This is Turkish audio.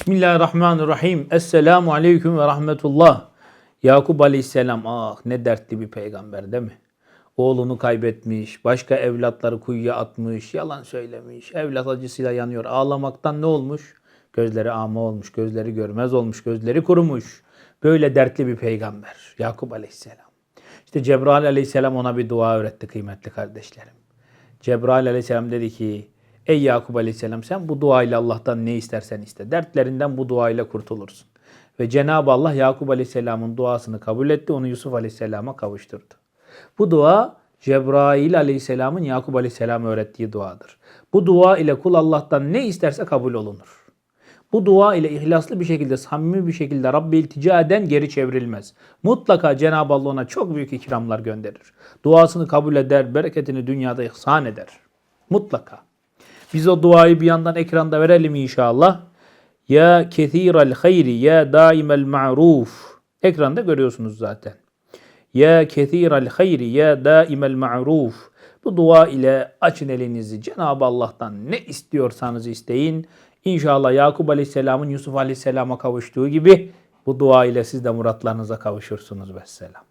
Bismillahirrahmanirrahim. Esselamu aleyküm ve rahmetullah. Yakup aleyhisselam ah ne dertli bir peygamber değil mi? Oğlunu kaybetmiş, başka evlatları kuyuya atmış, yalan söylemiş, evlat acısıyla yanıyor. Ağlamaktan ne olmuş? Gözleri ama olmuş, gözleri görmez olmuş, gözleri kurumuş. Böyle dertli bir peygamber Yakup aleyhisselam. İşte Cebrail aleyhisselam ona bir dua öğretti kıymetli kardeşlerim. Cebrail aleyhisselam dedi ki Ey Yakup aleyhisselam sen bu duayla Allah'tan ne istersen iste. Dertlerinden bu duayla kurtulursun. Ve Cenab-ı Allah Yakup aleyhisselamın duasını kabul etti. Onu Yusuf aleyhisselama kavuşturdu. Bu dua Cebrail aleyhisselamın Yakup aleyhisselama öğrettiği duadır. Bu dua ile kul Allah'tan ne isterse kabul olunur. Bu dua ile ihlaslı bir şekilde, samimi bir şekilde Rabbe iltica eden geri çevrilmez. Mutlaka Cenab-ı Allah ona çok büyük ikramlar gönderir. Duasını kabul eder, bereketini dünyada ihsan eder. Mutlaka. Biz o duayı bir yandan ekranda verelim inşallah. Ya kethiral hayri ya daimel ma'ruf. Ekranda görüyorsunuz zaten. Ya kethiral hayri ya daimel ma'ruf. Bu dua ile açın elinizi. Cenab-ı Allah'tan ne istiyorsanız isteyin. İnşallah Yakup Aleyhisselam'ın Yusuf Aleyhisselam'a kavuştuğu gibi bu dua ile siz de muratlarınıza kavuşursunuz. Vesselam.